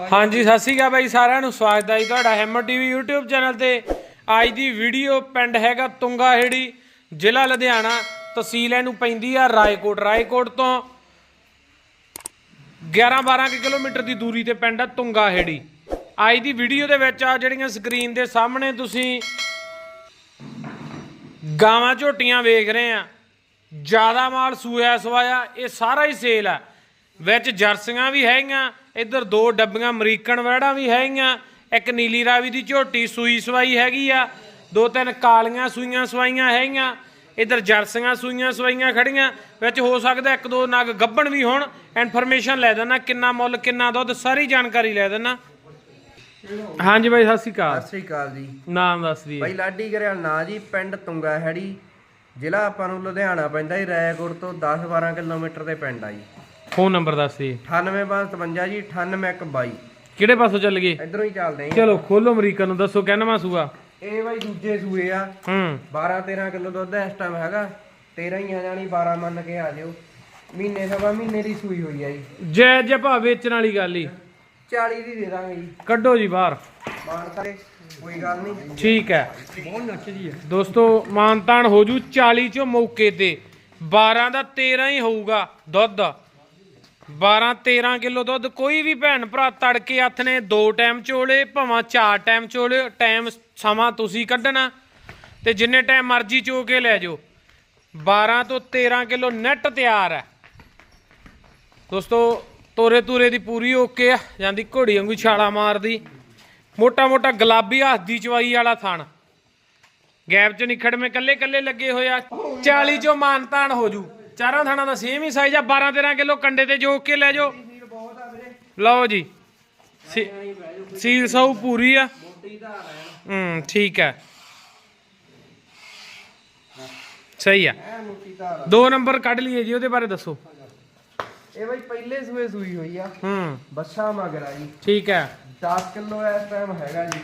ਹਾਂਜੀ, ਸਤਿ ਸ਼੍ਰੀ ਅਕਾਲ ਬਾਈ ਸਾਰਿਆਂ ਨੂੰ। ਸਵਾਗਤ ਹੈ ਜੀ ਤੁਹਾਡਾ ਹੈਮਰ ਟੀਵੀ YouTube ਚੈਨਲ ਤੇ। ਅੱਜ ਦੀ ਵੀਡੀਓ ਪਿੰਡ ਹੈਗਾ ਤੁੰਗਾ ਹੇੜੀ ਜ਼ਿਲ੍ਹਾ ਲੁਧਿਆਣਾ, ਤਹਿਸੀਲ ਇਹਨੂੰ ਪੈਂਦੀ ਆ ਰਾਏਕੋਟ। ਰਾਏਕੋਟ ਤੋਂ 11-12 ਕਿਲੋਮੀਟਰ ਦੀ ਦੂਰੀ ਤੇ ਪਿੰਡ ਆ ਤੁੰਗਾ ਹੇੜੀ ਅੱਜ ਦੀ ਵੀਡੀਓ ਦੇ ਵਿੱਚ ਆ ਜਿਹੜੀਆਂ ਸਕਰੀਨ ਦੇ ਸਾਹਮਣੇ ਤੁਸੀਂ ਗਾਵਾਂ ਝੋਟੀਆਂ ਵੇਖ ਰਹੇ ਆ। ਜ਼ਿਆਦਾ ਮਾਲ ਸੂਇਆ ਸਵਾਇਆ, ਇਹ ਸਾਰਾ ਹੀ ਸੇਲ ਆ। ਵਿੱਚ ਜਰਸੀਆਂ ਵੀ ਹੈਗੀਆਂ ਇੱਧਰ ਦੋ ਡੱਬੀਆਂ ਅਮਰੀਕਨ ਵੜਾਂ ਵੀ ਹੈਗੀਆਂ ਇੱਕ ਨੀਲੀ ਰਾਵੀ ਦੀ ਝੋਟੀ ਸੂਈ ਸਵਾਈ ਹੈਗੀ ਆ ਦੋ ਤਿੰਨ ਕਾਲੀਆਂ ਸੂਈਆਂ ਸਵਾਈਆਂ ਹੈਗੀਆਂ ਇੱਧਰ ਜਰਸੀਆਂ ਸੂਈਆਂ ਸਵਾਈਆਂ ਖੜੀਆਂ ਵਿੱਚ ਹੋ ਸਕਦਾ ਇੱਕ ਦੋ ਨਗ ਗੱਬਣ ਵੀ ਹੋਣ ਇਨਫੋਰਮੇਸ਼ਨ ਲੈ ਦੇਣਾ ਕਿੰਨਾ ਮੁੱਲ ਕਿੰਨਾ ਦੁੱਧ ਸਾਰੀ ਜਾਣਕਾਰੀ ਲੈ ਦੇਣਾ ਹਾਂਜੀ ਬਾਈ ਸਤਿ ਸ਼੍ਰੀ ਅਕਾਲ। ਸਤਿ ਸ੍ਰੀ ਅਕਾਲ ਜੀ। ਨਾਮ ਦੱਸ ਦਈਏ। ਬਾਈ ਲਾਡੀ ਕਰਿਆ ਨਾਂ ਜੀ ਪਿੰਡ ਤੁੰਗਾ ਹੈੜੀ ਜ਼ਿਲ੍ਹਾ ਆਪਾਂ ਨੂੰ ਲੁਧਿਆਣਾ ਪੈਂਦਾ ਜੀ ਰਾਏਕੋਟ ਤੋਂ 10-12 ਕਿਲੋਮੀਟਰ ਦੇ ਪਿੰਡ ਆ ਜੀ। ਫੋਨ ਨੰਬਰ ਦੱਸ ਦਈਏ 9852 ਜੀ 98122 ਕਿਹੜੇ ਪਾਸੋਂ ਚੱਲ ਗਏ ਇਧਰੋਂ ਹੀ ਚੱਲਦੇ ਆਂ ਚਲੋ ਖੋਲੋ ਅਮਰੀਕਾ ਨੂੰ ਦੱਸੋ ਕਹਿਣਾ ਸੂਆ ਇਹ ਬਾਈ ਦੂਜੇ ਸੂਏ ਆ। ਹੂੰ। 12-13 ਕਿਲੋ ਦੁੱਧ ਇਸ ਟਾਈਮ ਹੈਗਾ। 13 ਹੀ ਆ ਜਾਣੀ 12 ਮੰਨ ਕੇ ਆ ਜਿਓ। ਮਹੀਨੇ ਸਵਾ ਮਹੀਨੇ ਦੀ ਸੂਈ ਹੋਈ ਆ ਜੀ। ਜੈ ਜੈ ਭਾ ਵੇਚਣ ਵਾਲੀ ਗੱਲ ਹੀ। 40 ਦੀ ਦੇ ਦਾਂਗੇ ਜੀ। ਕੱਢੋ ਜੀ ਬਾਹਰ। ਮਾਨ ਕਰੇ ਕੋਈ ਗੱਲ ਨਹੀਂ। ਠੀਕ ਹੈ। ਬਹੁਤ ਨੱਚਦੀ ਆ। ਦੋਸਤੋ ਮਾਨਤਾਨ ਹੋ ਜੂ 40 ਚੋਂ ਮੌਕੇ ਤੇ। 12 ਦਾ 13 ਹੀ ਹੋਊਗਾ ਦੁੱਧ। 12 13 ਕਿਲੋ ਦੁੱਧ, ਕੋਈ ਵੀ ਭੈਣ ਭਰਾ ਤੜਕੇ ਹੱਥ ਨੇ ਦੋ ਟਾਈਮ ਚੋਲੇ, ਭਾਵਾਂ ਚਾਰ ਟਾਈਮ ਚੋਲੇ, ਟਾਈਮ ਸਮਾਂ ਤੁਸੀਂ ਕੱਢਣਾ ਤੇ ਜਿੰਨੇ ਟਾਈਮ ਮਰਜ਼ੀ ਚੋ ਕੇ ਲੈ ਜਾਓ। 12 ਤੋਂ 13 ਕਿਲੋ ਨੈਟ ਤਿਆਰ ਹੈ। ਦੋਸਤੋ ਤੋਰੇ ਤੂਰੇ ਦੀ ਪੂਰੀ ਓਕੇ ਆ, ਜਾਂਦੀ ਘੋੜੀ ਵਾਂਗੂ ਛਾਲਾ ਮਾਰਦੀ। ਮੋਟਾ ਮੋਟਾ ਗੁਲਾਬੀ ਹੱਥ ਦੀ ਚਵਾਈ ਵਾਲਾ ਥਣ। ਗੈਪ ਚ ਨਿਖੜ ਮੇ ਕੱਲੇ ਕੱਲੇ ਲੱਗੇ ਹੋਏ ਆ। 40 ਚੋਂ ਮਾਨਤਾਨ ਹੋ ਜੂ। ਚਾਰਾਂ ਥਾਣਾ ਦਾ ਸੇਮ ਹੀ ਸਾਈਜ਼ ਆ 12 13 ਕਿਲੋ ਕੰਡੇ ਤੇ ਜੋਕ ਕੇ ਲੈ ਜਾਓ। ਲਓ ਜੀ ਸੀਲ ਸੌ ਪੂਰੀ ਆ। ਹੂੰ ਠੀਕ ਹੈ ਸਹੀ ਆ। ਦੋ ਨੰਬਰ ਕੱਢ ਲਈਏ ਜੀ ਉਹਦੇ ਬਾਰੇ ਦੱਸੋ। ਇਹ ਬਾਈ ਪਹਿਲੇ ਸੂਏ ਸੂਈ ਹੋਈ ਆ। ਹੂੰ। ਬੱਛਾ ਮਗਰ ਜੀ ਠੀਕ ਹੈ 10 ਕਿਲੋ ਇਸ ਟਾਈਮ ਹੈਗਾ ਜੀ।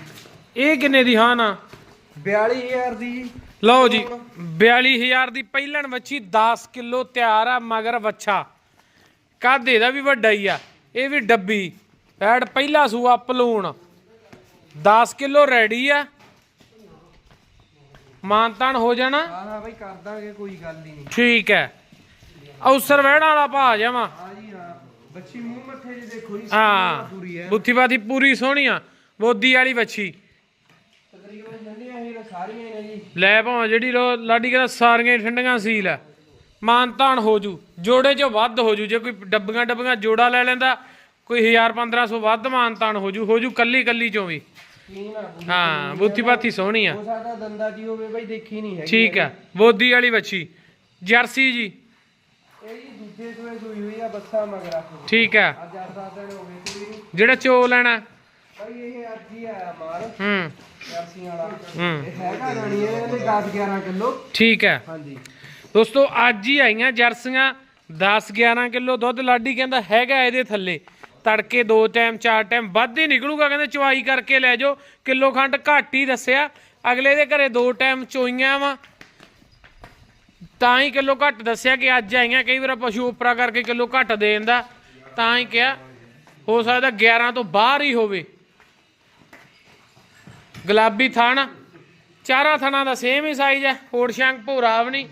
ਇਹ ਕਿੰਨੇ ਦੀ ਹਾਂ ਨਾ 42000 ਦੀ ਲਓ ਜੀ 42000 ਦੀ ਪਹਿਲਣ ਵੱਛੀ 10 ਕਿਲੋ ਤਿਆਰ ਆ ਮਗਰ ਵੱਛਾ। ਕੱਦ ਇਹਦਾ ਵੀ ਵੱਡਾ ਹੀ ਆ ਇਹ ਵੀ ਡੱਬੀ। ਐਡ ਪਹਿਲਾ ਸੂਆ ਪਲੂਣ। 10 ਕਿਲੋ ਰੈਡੀ ਆ। ਮਾਨਤਾਨ ਹੋ ਜਾਣਾ? ਹਾਂ ਹਾਂ ਬਾਈ ਕਰ ਦਾਂਗੇ ਕੋਈ ਗੱਲ ਨਹੀਂ ਠੀਕ ਹੈ। ਔਸਰ ਵਹਿਣਾ ਵਾਲਾ ਭਾ ਜਾਵਾਂ। ਹਾਂ ਜੀ ਹਾਂ। ਬੱਚੀ ਮੂੰਹ ਮੱਥੇ ਜੀ ਦੇਖੋ ਜੀ ਹਾਂ। ਪੂਰੀ ਹੈ। ਬੁੱਥੀ ਬਾਥੀ ਪੂਰੀ ਸੋਹਣੀ ਆ ਬੋਦੀ ਵਾਲੀ ਵੱਛੀ। ਤਕਰੀਬਨ ਜੰਡੀਆਂ ਹੀ ਸਾਰੀਆਂ ਨੇ ਜੀ। ਲੈ ਭਾਵੇਂ ਜਿਹੜੀ ਲੋ ਲਾਡੀ ਕਹਿੰਦਾ ਸਾਰੀਆਂ ਹੀ ਠੰਡੀਆਂ ਸੀਲ ਆ। ਮਾਨਤਾਨ ਹੋ ਜੂ ਜੋੜੇ ਚੋਂ ਵੱਧ ਹੋ ਜੂ ਜੇ ਕੋਈ ਡੱਬੀਆਂ ਡੱਬੀਆਂ ਜੋੜਾ ਲੈ ਲੈਂਦਾ ਕੋਈ 1000 1500 ਵੱਧ ਮਾਨਤਾਨ ਹੋ ਜੂ ਹੋ ਜੂ ਕੱਲੀ ਕੱਲੀ ਚੋਂ ਵੀ। ਹਾਂ ਬੁੱਥੀ ਬਾਥੀ ਸੋਹਣੀ ਆ। ਹੋ ਸਕਦਾ ਦੰਦਾ ਜੀ ਹੋਵੇ ਬਾਈ ਦੇਖੀ ਨਹੀਂ ਹੈਗੀ ਠੀਕ ਆ ਬੋਦੀ ਵਾਲੀ ਵੱਛੀ ਜਰਸੀ ਜੀ। ਇਹ ਜੀ ਦੂਜੇ ਸੂਏ ਸੂਈ ਹੋਈ ਆ ਬੱਸਾ ਮਗਰ ਆ ਠੀਕ ਆ। ਅੱਜ 8 ਦਿਨ ਹੋ ਗਏ ਸੂਈ ਨੂੰ ਜਿਹੜਾ ਚੋ ਲੈਣਾ। ਬਾਈ ਇਹ ਅੱਜ ਹੀ ਆਇਆ ਮਾਲ। ਹੂੰ। ਜਰਸੀਆਂ ਵਾਲਾ ਹੂੰ। ਇਹ ਹੈਗਾ ਰਾਣੀ ਇਹਦੇ 10 11 ਕਿਲੋ ਠੀਕ ਹੈ। ਹਾਂਜੀ। ਦੋਸਤੋ ਅੱਜ ਹੀ ਆਈਆਂ ਜਰਸੀਆਂ 10 11 ਕਿਲੋ ਦੁੱਧ। ਲਾਡੀ ਕਹਿੰਦਾ ਹੈਗਾ ਇਹਦੇ ਥੱਲੇ। ਤੜਕੇ ਦੋ ਟਾਈਮ ਚਾਰ ਟਾਈਮ ਵੱਧ ਹੀ ਨਿਕਲੂਗਾ। ਕਹਿੰਦੇ ਚਵਾਈ ਕਰਕੇ ਲੈ ਜਾਓ। ਕਿਲੋ ਖੰਡ ਘੱਟ ਹੀ ਦੱਸਿਆ। ਅਗਲੇ ਦੇ ਘਰੇ ਦੋ ਟਾਈਮ ਚੋਈਆਂ ਵਾ। ਤਾਂ ਹੀ ਕਿਲੋ ਘੱਟ ਦੱਸਿਆ ਕਿ ਅੱਜ ਆਈਆਂ। ਕਈ ਵਾਰ ਪਸ਼ੂ ਉਪਰਾ ਕਰਕੇ ਕਿਲੋ ਘੱਟ ਦੇ ਦਿੰਦਾ ਤਾਂ ਹੀ ਕਿਹਾ। ਹੋ ਸਕਦਾ 11 ਤੋਂ ਬਾਹਰ ਹੀ ਹੋਵੇ। ਗੁਲਾਬੀ ਥਣ। ਚਾਰਾਂ ਥਣਾਂ ਦਾ ਸੇਮ ਹੀ ਸਾਈਜ਼ ਹੈ। ਹੋੜ ਸ਼ੰਕ ਭੂਰਾ ਨਹੀਂ।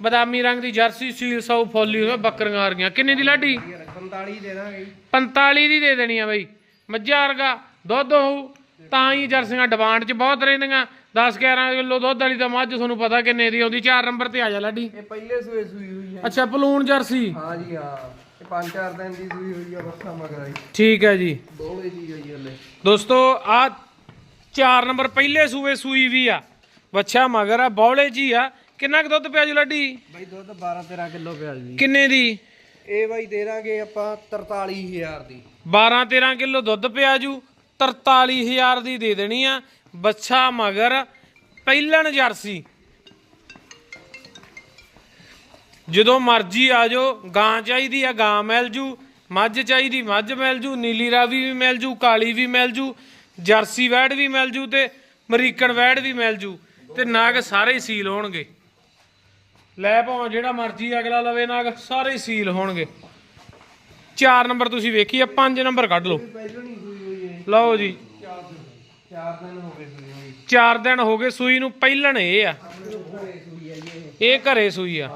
ਬਦਾਮੀ ਰੰਗ ਦੀ ਜਰਸੀ ਸੀਲ ਸੌ ਫੋਲੀ ਹੋਏ ਬੱਕਰੀਆਂ ਆ ਰਹੀਆਂ ਕਿੰਨੇ ਦੀ ਲਾਡੀ? 45 ਦੇ ਦਾਂਗੇ। ਜੀ 45 ਦੀ ਦੇ ਦੇਣੀ ਆ ਬਈ। ਮੱਝਾਂ ਵਰਗਾ ਦੁੱਧ ਹੋਊ ਤਾਂ ਹੀ ਜਰਸੀਆਂ ਡਿਮਾਂਡ 'ਚ ਬਹੁਤ ਰਹਿੰਦੀਆਂ। 10 11 ਕਿਲੋ ਦੁੱਧ ਵਾਲੀ ਤਾਂ ਮੱਝ ਤੁਹਾਨੂੰ ਪਤਾ ਕਿੰਨੇ ਦੀ ਆਉਂਦੀ 4 ਨੰਬਰ ਤੇ ਆ ਜਾ ਲਾਡੀ। ਇਹ ਪਹਿਲੇ ਸੂਏ ਸੂਈ ਹੋਈ ਹੈ ਅੱਛਾ ਪਲੂਣ ਜਰਸੀ। ਹਾਂ ਜੀ ਹਾਂ। ਇਹ ਦਿਨ ਦੀ ਸੂਈ ਹੋਈ ਆ ਬੱਸਾ ਮਗਰ ਆਈ ਠੀਕ ਹੈ ਜੀ। ਬੋਲੇ ਜੀ ਹੋਈ ਹਲੇ ਦੋਸਤੋ ਆ 4 ਨੰਬਰ ਪਹਿਲੇ ਸੂਏ ਸੂਈ ਵੀ ਆ। ਬੱਚਾ ਮਗਰ ਆ ਬੌਲੇ ਜੀ ਆ। ਕਿੰਨਾ ਕੁ ਦੁੱਧ ਪਿਆ ਜੀ ਲਾਡੀ? ਬਾਈ ਦੁੱਧ 12 13 ਕਿਲੋ ਪਿਆ ਜੀ। ਕਿੰਨੇ ਦੀ? ਇਹ ਬਾਈ ਦੇ ਦਾਂਗੇ ਆਪਾਂ 43000 ਦੀ। 12 13 ਕਿਲੋ ਦੁੱਧ ਪਿਆ ਜੂ 43000 ਦੀ ਦੇ ਦੇਣੀ ਆ। ਬੱਚਾ ਮਗਰ ਪਹਿਲਣ ਜਰਸੀ। ਜਦੋਂ ਮਰਜ਼ੀ ਆ ਜਾਓ ਗਾਂ ਚਾਹੀਦੀ ਆ ਗਾਂ ਮਿਲ ਜੂ। ਮੱਝ ਚਾਹੀਦੀ ਮੱਝ ਮਿਲ ਜੂ ਨੀਲੀ ਰਾਵੀ ਵੀ ਮਿਲ ਜੂ ਕਾਲੀ ਵੀ ਮਿਲ ਜੂ। ਜਰਸੀ ਵੈੜ ਵੀ ਮਿਲ ਜੂ ਤੇ ਅਮਰੀਕਨ ਵੈੜ ਵੀ ਮਿਲ ਜੂ ਤੇ ਨਾਗ ਸਾਰੇ ਹੀ ਸੀਲ ਹੋਣਗੇ। ਲੈ ਭਾਵੇਂ ਜਿਹੜਾ ਮਰਜ਼ੀ ਅਗਲਾ ਲਵੇ ਨਾਗ, ਸਾਰੇ ਹੀ ਸੀਲ ਹੋਣਗੇ। 4 ਨੰਬਰ ਤੁਸੀਂ ਵੇਖੀ ਆ 5 ਨੰਬਰ ਕੱਢ ਲਓ। ਲਓ ਜੀ। ਚਾਰ ਦਿਨ ਹੋ ਗਏ ਸੂਈ ਹੋਈ 4 ਦਿਨ ਹੋ ਗਏ ਸੂਈ ਨੂੰ, ਪਹਿਲਣ ਇਹ ਆ। ਇਹ ਘਰੇ ਸੂਈ ਆ।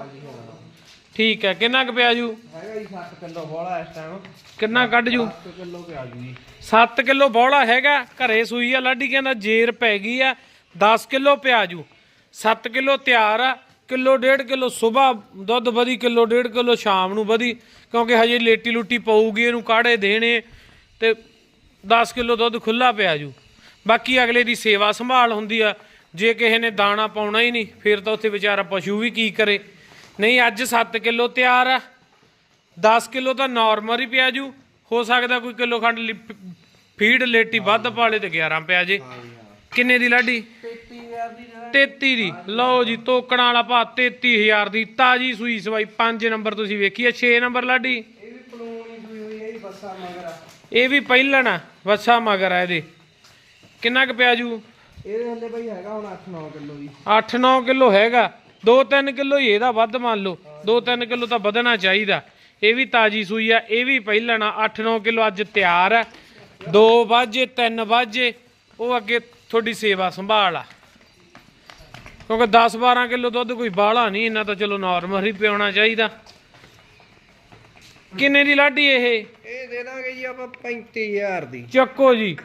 ਠੀਕ ਹੈ ਕਿੰਨਾ ਕੁ ਪਿਆ ਜੂ? ਹੈਗਾ ਜੀ 7 ਕਿਲੋ ਬੋਲਾ ਇਸ ਟਾਈਮ ਕਿੰਨਾ ਕੱਢ ਜੂ? 7 ਕਿਲੋ ਪਿਆ ਜੂ ਜੀ। 7 ਕਿਲੋ ਬੌਲਾ ਹੈਗਾ ਘਰੇ ਸੂਈ ਆ ਲਾਡੀ ਕਹਿੰਦਾ ਜੇਰ ਪੈ ਗਈ ਆ 10 ਕਿਲੋ ਪਿਆਜੂ 7 ਕਿਲੋ ਤਿਆਰ ਆ ਕਿਲੋ ਡੇਢ ਕਿਲੋ ਸਵੇਰ ਦੁੱਧ ਵਧੀ ਕਿਲੋ ਡੇਢ ਕਿਲੋ ਸ਼ਾਮ ਨੂੰ ਵਧੀ ਕਿਉਂਕਿ ਹਜੇ ਲੇਟੀ ਲੁੱਟੀ ਪਊਗੀ ਇਹਨੂੰ ਕਾੜੇ ਦੇਣੇ ਤੇ 10 ਕਿਲੋ ਦੁੱਧ ਖੁੱਲਾ ਪਿਆਜੂ ਬਾਕੀ ਅਗਲੇ ਦੀ ਸੇਵਾ ਸੰਭਾਲ ਹੁੰਦੀ ਆ ਜੇ ਕਿਸੇ ਨੇ ਦਾਣਾ ਪਾਉਣਾ ਹੀ ਨਹੀਂ ਫਿਰ ਤਾਂ ਉੱਥੇ ਵਿਚਾਰਾ ਪਸ਼ੂ ਵੀ ਕੀ ਕਰੇ। ਨਹੀਂ ਅੱਜ 7 ਕਿਲੋ ਤਿਆਰ ਆ। 10 ਕਿਲੋ ਤਾਂ ਨਾਰਮਲ ਹੀ ਪਿਆ ਜੂ। ਹੋ ਸਕਦਾ ਕੋਈ ਕਿਲੋ ਖੰਡ ਲਿ- ਫੀਡ ਲੇਟੀ ਵੱਧ ਪਾਲੇ ਤੇ 11 ਪਿਆ ਜੇ। ਕਿੰਨੇ ਦੀ ਲਾਡੀ? 33000 ਦੀ। ਜਿਹੜਾ 33 ਦੀ ਲਓ ਜੀ ਤੋਕਣ ਵਾਲਾ ਭਾ 33000 ਦੀ। ਤਾਜੀ ਸੂਈ ਸਵਾਈ 5 ਨੰਬਰ ਤੁਸੀਂ ਵੇਖੀ ਆ। 6 ਨੰਬਰ ਲਾਡੀ? ਇਹ ਵੀ ਪਲੂਣ ਸੂਈ ਹੋਈ ਹੈ ਜੀ ਬੱਸਾ ਮਗਰ ਆ। ਇਹ ਵੀ ਪਹਿਲਣ ਆ ਵੱਛਾ ਮਗਰ ਆ ਇਹਦੇ। ਕਿੰਨਾ ਕੁ ਪਿਆ ਜੂ? ਇਹਦੇ ਹੱਲੇ ਬਈ ਹੈਗਾ ਹੁਣ 8-9 ਕਿਲੋ ਜੀ। 8-9 ਕਿਲੋ ਹੈਗਾ। 2-3 ਕਿਲੋ ਹੀ ਇਹਦਾ ਵੱਧ ਮੰਨ ਲਓ। 2-3 ਕਿਲੋ ਤਾਂ ਵਧਣਾ ਚਾਹੀਦਾ। ਇਹ ਵੀ ਤਾਜੀ ਸੂਈ ਆ ਇਹ ਵੀ ਪਹਿਲਣ ਆ 8-9 ਕਿਲੋ ਅੱਜ ਤਿਆਰ ਆ। 2 ਵਾਜੇ 3 ਵਾਜੇ ਉਹ ਅੱਗੇ ਤੁਹਾਡੀ ਸੇਵਾ ਸੰਭਾਲ ਆ। ਕਿਉਂਕਿ 10-12 ਕਿਲੋ ਦੁੱਧ ਕੋਈ ਬਾਹਲਾ ਨਹੀਂ ਇਹਨਾਂ ਤਾਂ ਚਲੋ ਨਾਰਮਲ ਹੀ ਪਿਆਉਣਾ ਚਾਹੀਦਾ। ਕਿੰਨੇ ਦੀ ਲਾਡੀ ਇਹ? ਇਹ ਦੇ ਦਾਂਗੇ ਜੀ ਆਪਾਂ 35000 ਦੀ। ਚੱਕੋ ਜੀ।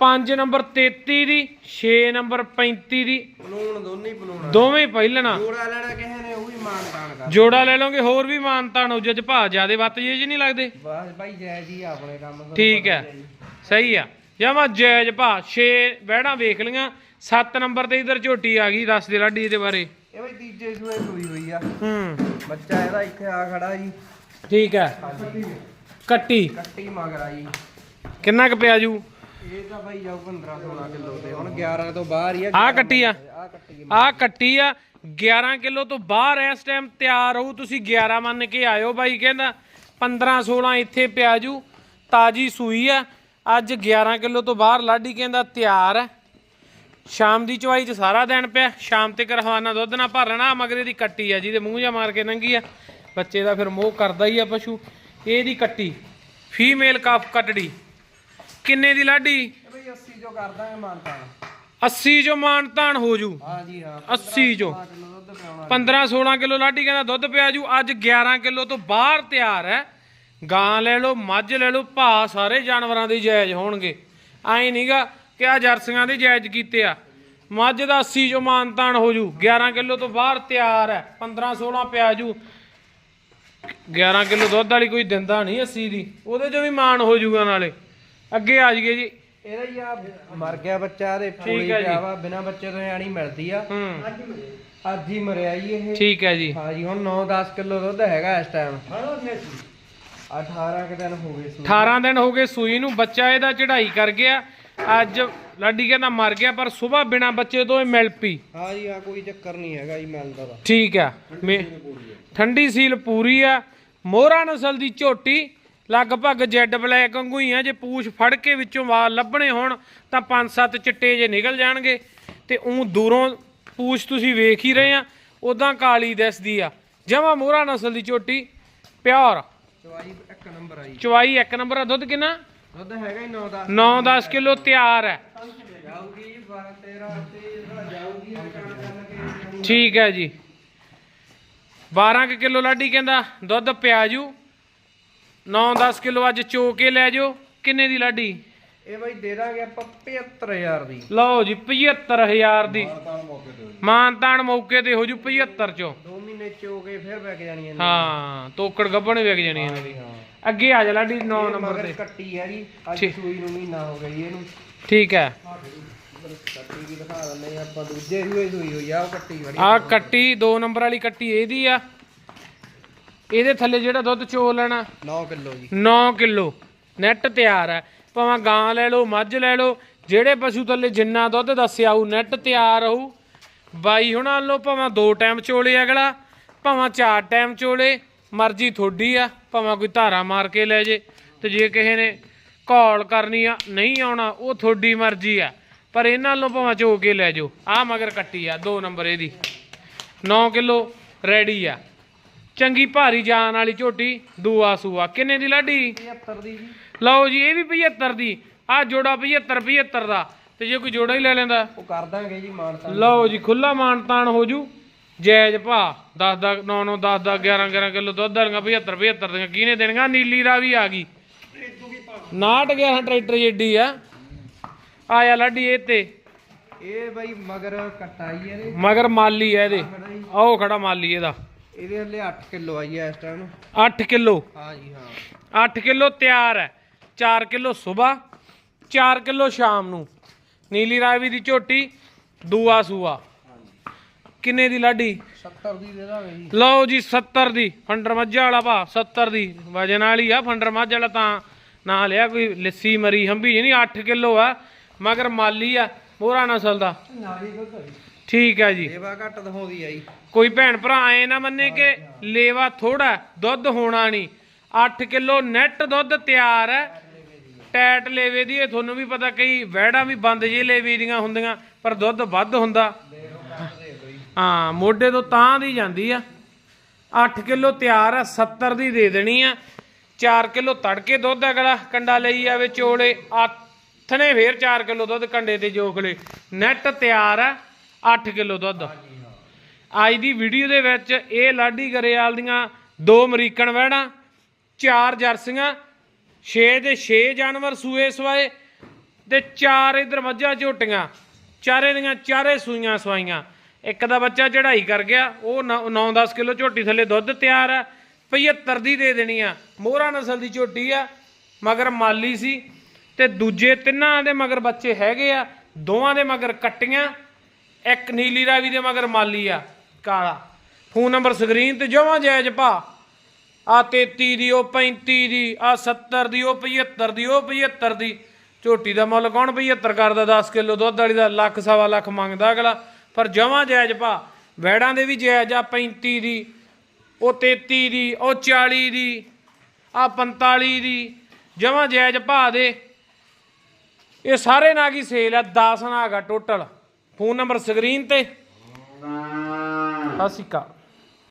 5 ਨੰਬਰ 33 ਦੀ 6 ਨੰਬਰ 35 ਦੀ। ਪਲੂਣ ਦੋਨੇ ਹੀ। ਦੋਵੇਂ ਪਹਿਲਣਾ ਜੋੜਾ ਲੈਣਾ ਕਿਸੇ ਨੇ ਉਹ ਵੀ ਮਾਨ ਤਾਨ ਕਰ। ਜੋੜਾ ਲੈ ਲਓਗੇ ਹੋਰ ਵੀ ਮਾਨਤਾ ਨੂੰ ਜੱਜ ਭਾ ਜਿਆਦੇ ਵੱਤ ਜੇ ਜੀ ਨਹੀਂ ਲੱਗਦੇ। ਬਸ ਭਾਈ ਜੈ ਜੀ ਆਪਣੇ ਕੰਮ ਤੁਹਾਨੂੰ ਠੀਕ ਹੈ। ਹੀ। ਸਹੀ ਆ। ਜਮਾ ਜਾਇਜ਼ ਭਾ 6 ਬਹਿਣਾ ਵੇਖ ਲੀਆਂ 7 ਨੰਬਰ ਤੇ ਇਧਰ ਝੋਟੀ ਆ ਗਈ ਦੱਸ ਦੇ ਲਾਡੀ ਇਹਦੇ ਬਾਰੇ। ਇਹ ਬਈ ਤੀਜੇ ਸੂਏ ਸੂਈ ਹੋਈ ਆ। ਹੂੰ। ਬੱਚਾ ਇਹਦਾ ਇੱਥੇ ਆ ਖੜਾ ਜੀ। ਠੀਕ ਹੈ। ਕੱਟੀ। ਕੱਟੀ ਮਗਰ ਆ ਜੀ। ਕਿੰਨਾ ਕੁ ਪਿਆ ਜੂ? ਇਹ ਤਾਂ ਭਾਈ ਜਾਊ 15 16 ਕਿਲੋ ਤੇ ਹੁਣ 11 ਤੋਂ ਬਾਹਰ ਹੀ ਆ ਆ ਕੱਟੀ ਆ। ਆ ਕੱਟੀ ਆ। ਕੱਟੀ ਆ 11 ਕਿਲੋ ਤੋਂ ਬਾਹਰ ਇਸ ਟਾਈਮ ਤਿਆਰ ਹੋਊ ਤੁਸੀਂ 11 ਮੰਨ ਕੇ ਆਇਓ ਬਾਈ ਕਹਿੰਦਾ 15 16 ਇੱਥੇ ਪਿਆ ਜੂ ਤਾਜੀ ਸੂਈ ਆ ਅੱਜ 11 ਕਿਲੋ ਤੋਂ ਬਾਹਰ ਲਾਡੀ ਕਹਿੰਦਾ ਤਿਆਰ ਆ। ਸ਼ਾਮ ਦੀ ਚਵਾਈ ਚ ਸਾਰਾ ਦਿਨ ਪਿਆ ਸ਼ਾਮ ਤੇ ਹਵਾਨਾ ਦੁੱਧ ਨਾ ਭਰਨਾ ਮਗਰੇ ਦੀ ਕੱਟੀ ਆ ਜਿਹਦੇ ਮੂੰਹ ਜਾ ਮਾਰ ਕੇ ਨੰਗੀ ਆ। ਬੱਚੇ ਦਾ ਫਿਰ ਮੋਹ ਕਰਦਾ ਹੀ ਆ ਪਸ਼ੂ ਇਹਦੀ ਕੱਟੀ ਫੀਮੇਲ ਕਾਫ ਕੱਟੜੀ। ਕਿੰਨੇ ਦੀ ਲਾਡੀ? ਇਹ ਬਈ 80 ਜੋ ਕਰਦਾ ਹੈ ਮਾਨਤਾ 80 ਜੋ ਮਾਨ ਤਾਨ ਹੋ ਜੂ। ਹਾਂ ਜੀ ਹਾਂ 80 ਜੋ 5 ਕਿਲੋ ਦੁੱਧ ਪਿਆਉਣਾ 15 16 ਕਿਲੋ ਲਾਡੀ ਕਹਿੰਦਾ ਦੁੱਧ ਪਿਆ ਜੂ। ਅੱਜ 11 ਕਿਲੋ ਤੋਂ ਬਾਹਰ ਤਿਆਰ ਹੈ। ਗਾਂ ਲੈ ਲਓ ਮੱਝ ਲੈ ਲਓ ਭਾ ਸਾਰੇ ਜਾਨਵਰਾਂ ਦੇ ਜਾਇਜ਼ ਹੋਣਗੇ। ਐਂ ਨਹੀਂਗਾ ਕਿ ਆ ਜਰਸੀਆਂ ਦੇ ਜਾਇਜ਼ ਕੀਤੇ ਆ। ਮੱਝ ਦਾ 80 ਜੋ ਮਾਨਤਾਨ ਹੋ ਜੂ। 11 ਕਿਲੋ ਤੋਂ ਬਾਹਰ ਤਿਆਰ ਹੈ। 15 16 ਪਿਆ ਜੂ। 11 ਕਿਲੋ ਦੁੱਧ ਵਾਲੀ ਕੋਈ ਦਿੰਦਾ ਨਹੀਂ 80 ਦੀ। ਉਹਦੇ ਚੋਂ ਵੀ ਮਾਨ ਹੋ ਜੂਗਾ ਨਾਲੇ। ਅੱਗੇ ਆ ਜੀਏ ਜੀ। ਇਹਦਾ ਹੀ ਆ ਮਰ ਗਿਆ ਬੱਚਾ ਤੇ ਪੂਰੀ ਹੈ ਜੀ। ਪਿਆ ਵਾ ਬਿਨਾ ਬੱਚੇ ਤੋਂ ਆਣੀ ਮਿਲਦੀ ਆ। ਹੂੰ। ਅੱਜ ਹੀ ਮਰਿਆ ਜੀ ਇਹ। ਠੀਕ ਹੈ ਜੀ। ਹਾਂ ਜੀ ਹੁਣ 9-10 ਕਿਲੋ ਦੁੱਧ ਹੈਗਾ ਇਸ ਟਾਈਮ 18 ਕਿ ਦਿਨ ਹੋ ਗਏ ਸੂਈ 18 ਦਿਨ ਹੋ ਗਏ ਸੂਈ ਨੂੰ ਬੱਚਾ ਇਹਦਾ ਚੜ੍ਹਾਈ ਕਰ ਗਿਆ। ਅੱਜ ਲਾਡੀ ਕਹਿੰਦਾ ਮਰ ਗਿਆ ਪਰ ਸਵੇਰ ਬਿਨਾ ਬੱਚੇ ਤੋਂ ਇਹ ਮਿਲ ਪਈ। ਹਾਂ ਜੀ ਹਾਂ ਕੋਈ ਚੱਕਰ ਨਹੀਂ ਹੈਗਾ ਜੀ ਮਿਲਦਾ ਦਾ ਠੀਕ ਆ। ਮੇ- ਠੰਡੀ ਸੀਲ ਪੂਰੀ ਆ। ਮੋਹਰਾ ਨਸਲ ਦੀ ਝੋਟੀ ਲਗਭਗ ਜੈਡ ਬਲੈਕ ਵਾਂਗੂ ਹੀ ਆ ਜੇ ਪੂਛ ਫੜ ਕੇ ਵਿੱਚੋਂ ਵਾਲ ਲੱਭਣੇ ਹੋਣ ਤਾਂ ਪੰਜ ਸੱਤ ਚਿੱਟੇ ਜੇ ਨਿਕਲ ਜਾਣਗੇ। ਤੇ ਉਹ ਦੂਰੋਂ ਪੂਛ ਤੁਸੀਂ ਵੇਖ ਹੀ ਰਹੇ ਆ ਉਦਾਂ ਕਾਲੀ ਦਿਸਦੀ ਆ। ਜਮਾ ਮੋਹਰਾ ਨਸਲ ਦੀ ਝੋਟੀ ਪਿਓਰ। ਚਵਾਈ ਇੱਕ ਨੰਬਰ ਆ ਜੀ। ਚਵਾਈ ਇੱਕ ਨੰਬਰ ਆ ਦੁੱਧ ਕਿੰਨਾ? ਦੁੱਧ ਹੈਗਾ ਹੀ 9-10 9-10 ਕਿਲੋ ਤਿਆਰ ਹੈ। ਜਾਊਗੀ ਜੀ 12-13 ਤੇ ਜਾਊਗੀ ਕਣ ਕਰਨ ਕੇ ਠੀਕ ਹੈ ਜੀ। 12 ਕੁ ਕਿਲੋ ਲਾਡੀ ਕਹਿੰਦਾ ਦੁੱਧ ਪਿਆ ਜੂ 9-10 ਕਿਲੋ ਅੱਜ ਚੋ ਕੇ ਲੈ ਜਾਓ। ਕਿੰਨੇ ਦੀ ਲਾਡੀ? ਇਹ ਬਾਈ ਦੇ ਦਾਂਗੇ ਆਪਾਂ 75000 ਦੀ। ਲਓ ਜੀ 75000 ਦੀ। ਮਾਨਤਾਨ ਮੌਕੇ ਤੇ ਹੋ ਜੂ। 75 ਚੋਂ। 2 ਮਹੀਨੇ ਚੋ ਕੇ ਫਿਰ ਵਿਕ ਜਾਣੀਆਂ ਨੇ। ਹਾਂ ਤੋਕੜ ਗੱਬਣ ਵਿਕ ਜਾਣੀ ਹਾਂ ਅੱਗੇ ਆ ਜਾ ਲਾਡੀ 9 ਇਹ ਨੰਬਰ ਤੇ। ਕੱਟੀ ਹੈ ਜੀ ਅੱਜ ਠੀਕ। ਸੂਈ ਨੂੰ ਮਹੀਨਾ ਹੋ ਗਿਆ ਜੀ ਇਹਨੂੰ। ਠੀਕ ਹੈ। ਕੱਟੀ ਵੀ ਦਿਖਾ ਦਿੰਦੇ ਆਪਾਂ ਦੂਜੇ ਸੂਈ ਹੋਈ ਆ ਉਹ ਕੱਟੀ ਬੜੀ ਆ। ਕੱਟੀ 2 ਨੰਬਰ ਵਾਲੀ ਕੱਟੀ ਇਹਦੀ ਆ। ਇਹਦੇ ਥੱਲੇ ਜਿਹੜਾ ਦੁੱਧ ਚੋ ਲੈਣਾ 9 ਕਿਲੋ ਜੀ। 9 ਕਿਲੋ। ਨੈਟ ਤਿਆਰ ਹੈ। ਭਾਵੇਂ ਗਾਂ ਲੈ ਲਓ ਮੱਝ ਲੈ ਲਓ ਜਿਹੜੇ ਪਸ਼ੂ ਥੱਲੇ ਜਿੰਨਾ ਦੁੱਧ ਦੱਸਿਆ ਉਹ ਨੈਟ ਤਿਆਰ ਹੋਊ। ਬਾਈ ਹੁਣਾਂ ਲੋ ਭਾਵੇਂ ਦੋ ਟਾਈਮ ਚੋਲੇ ਅਗਲਾ ਭਾਵੇਂ ਚਾਰ ਟਾਈਮ ਚੋਲੇ ਮਰਜ਼ੀ ਥੋੜੀ ਆ ਭਾਵੇਂ ਕੋਈ ਧਾਰਾ ਮਾਰ ਕੇ ਲੈ ਜੇ। ਤੇ ਜੇ ਕਿਸੇ ਨੇ ਕਾਲ ਕਰਨੀ ਆ ਨਹੀਂ ਆਉਣਾ ਉਹ ਥੋੜੀ ਮਰਜ਼ੀ ਆ। ਪਰ ਇਹਨਾਂ ਨੂੰ ਭਾਵੇਂ ਚੋ ਕੇ ਲੈ ਜਾਓ। ਆ ਮਗਰ ਕੱਟੀ ਆ 2 ਨੰਬਰ ਇਹਦੀ। 9 ਕਿਲੋ ਰੈਡੀ ਆ। ਚੰਗੀ ਭਾਰੀ ਜਾਨ ਵਾਲੀ ਝੋਟੀ ਦੂਆ ਸੂਆ। ਕਿੰਨੇ ਦੀ ਲਾਡੀ? 75 ਦੀ ਜੀ। ਲਓ ਜੀ ਇਹ ਵੀ 75 ਦੀ। ਆ ਜੋੜਾ 75 75 ਦਾ। ਤੇ ਜੇ ਕੋਈ ਜੋੜਾ ਹੀ ਲੈ ਲੈਂਦਾ। ਉਹ ਕਰ ਦਾਂਗੇ ਜੀ ਮਾਨਤਾ ਲਓ ਜੀ ਖੁੱਲਾ ਮਾਨਤਾਨ ਹੋ ਜੂ। ਜਾਇਜ਼ ਭਾ 10 ਦਾ 9 9 10 ਦਾ 11 11 ਕਿਲੋ ਦੁੱਧ ਵਾਲੀਆਂ 75 75 ਦੀਆਂ। ਕਿਹਨੇ ਦੇਣੀਆਂ? ਨੀਲੀ ਦਾ ਵੀ ਆ ਗਈ। 59 11 ਟਰੈਕਟਰ ਜਿੱਡੀ ਆ। ਆਇਆ ਲਾਡੀ ਇਹ ਤੇ। ਇਹ ਬਾਈ ਮਗਰ ਕਟਾਈ ਇਹਦੇ। ਮਗਰ ਮਾਲੀ ਆ ਇਹਦੇ। ਆਓ ਖੜਾ ਮਾਲੀ ਇਹਦਾ। ਇਹਦੇ ਹਲੇ 8 ਕਿਲੋ ਆਈ ਹੈ ਇਸ ਟਾਈਮ 8 ਕਿਲੋ? ਹਾਂ ਜੀ ਹਾਂ। 8 ਕਿਲੋ ਤਿਆਰ ਹੈ 4 ਕਿਲੋ ਸਵੇਰ 4 ਕਿਲੋ ਸ਼ਾਮ ਨੂੰ। ਨੀਲੀ ਰਾਵੀ ਦੀ ਝੋਟੀ ਦੂਆ ਸੂਆ। ਕਿੰਨੇ ਦੀ ਲਾਡੀ? 70 ਦੀ ਦੇ ਦਾਂਗੇ ਜੀ। ਲਓ ਜੀ 70 ਦੀ। ਫੰਡਰ ਮੱਝਾਂ ਵਾਲਾ ਭਾ 70 ਦੀ। ਵਜਨ ਵਾਲੀ ਆ ਫੰਡਰ ਮੱਝ ਵਾਲਾ ਤਾਂ ਨਾ ਲਿਆ ਕੋਈ ਲੱਸੀ ਮਰੀ ਹੰਬੀ ਨਹੀਂ 8 ਕਿਲੋ ਆ ਮਗਰ ਮਾਲੀ ਆ ਮੋਹਰਾ ਨਸਲ ਦਾ। ਨਾਲੀ ਠੀਕ ਹੈ ਜੀ। ਸੇਵਾ ਘੱਟ ਦਿਖਾਉਂਦੀ ਆ ਜੀ। ਕੋਈ ਭੈਣ ਭਰਾ ਐ ਨਾ ਮੰਨੇ ਕਿ ਲੇਵਾ ਥੋੜਾ ਦੁੱਧ ਹੋਣਾ ਨਹੀਂ। 8 ਕਿਲੋ ਨੈਟ ਦੁੱਧ ਤਿਆਰ ਹੈ। ਟੈਟ ਲੇਵੇ ਦੀ ਇਹ ਤੁਹਾਨੂੰ ਵੀ ਪਤਾ ਕਈ ਵਹਿੜਾਂ ਵੀ ਬੰਦ ਜੇ ਲੇਵੇ ਦੀਆਂ ਹੁੰਦੀਆਂ ਪਰ ਦੁੱਧ ਵੱਧ ਹੁੰਦਾ। ਹਾਂ ਮੋਢੇ ਤੋਂ ਤਾਂ ਦੀ ਜਾਂਦੀ ਆ। 8 ਕਿਲੋ ਤਿਆਰ ਆ 70 ਦੀ ਦੇ ਦੇਣੀ ਆ। 4 ਕਿਲੋ ਤੜਕੇ ਦੁੱਧ ਅਗਲਾ ਕੰਡਾ ਲਈ ਆਵੇ ਚੋਲੇ। ਆਥਣੇ ਫੇਰ 4 ਕਿਲੋ ਦੁੱਧ ਕੰਡੇ ਤੇ ਜੋਖਲੇ। ਨੈਟ ਤਿਆਰ ਆ 8 ਕਿਲੋ ਦੁੱਧ। ਅੱਜ ਦੀ ਵੀਡੀਓ ਦੇ ਵਿੱਚ ਇਹ ਲਾਡੀ ਗਰੇਵਾਲ ਦੀਆਂ ਦੋ ਅਮਰੀਕਨ ਵਹਿਣਾ, ਚਾਰ ਜਰਸੀਆਂ 6 ਦੇ 6 ਜਾਨਵਰ ਸੂਏ ਸਵਾਏ ਤੇ ਚਾਰ ਇਧਰ ਮੱਝਾਂ ਝੋਟੀਆਂ, ਚਾਰੇ ਦੀਆਂ ਚਾਰੇ ਸੂਈਆਂ ਸਵਾਈਆਂ। ਇੱਕ ਦਾ ਬੱਚਾ ਚੜਾਈ ਕਰ ਗਿਆ, ਉਹ 9-10 ਕਿਲੋ ਝੋਟੀ ਥੱਲੇ ਦੁੱਧ ਤਿਆਰ ਆ 75 ਦੀ ਦੇ ਦੇਣੀ ਆ। ਮੋਹਰਾ ਨਸਲ ਦੀ ਝੋਟੀ ਆ, ਮਗਰ ਮਾਲੀ ਸੀ ਤੇ ਦੂਜੇ ਤਿੰਨਾਂ ਦੇ ਮਗਰ ਬੱਚੇ ਹੈਗੇ ਆ, ਦੋਵਾਂ ਦੇ ਮਗਰ ਕੱਟੀਆਂ ਇੱਕ ਨੀਲੀ ਰਾਵੀ ਦੇ ਮਗਰ ਮਾਲੀ ਆ, ਕਾਲਾ। ਫੋਨ ਨੰਬਰ ਸਕਰੀਨ ਤੇ ਜਮਾਂ ਜਾਇਜ਼ ਭਾ ਆ 33 ਦੀ, ਉਹ 35 ਦੀ, ਆ 70 ਦੀ, ਉਹ 75 ਦੀ, ਉਹ 75 ਦੀ। ਝੋਟੀ ਦਾ ਮੁੱਲ ਕੌਣ 75 ਕਰਦਾ? 10 ਕਿਲੋ ਦੁੱਧ ਵਾਲੀ ਦਾ ਲੱਖ, ਸਵਾ ਲੱਖ ਮੰਗਦਾ ਅਗਲਾ। ਪਰ ਜਮਾਂ ਜਾਇਜ਼ ਭਾ ਵੈੜਾਂ ਦੇ ਵੀ ਜਾਇਜ਼ ਆ 35 ਦੀ, ਉਹ 33 ਦੀ, ਉਹ 40 ਦੀ, ਆ 45 ਦੀ। ਜਮਾਂ ਜਾਇਜ਼ ਭਾ ਦੇ। ਇਹ ਸਾਰੇ ਨਾਗ ਹੀ ਸੇਲ ਆ? 10 ਨਾਗ ਆ ਟੋਟਲ ਫੋਨ ਨੰਬਰ ਸਕਰੀਨ ਤੇ। ਸਤਿ ਸ਼੍ਰੀ ਅਕਾਲ।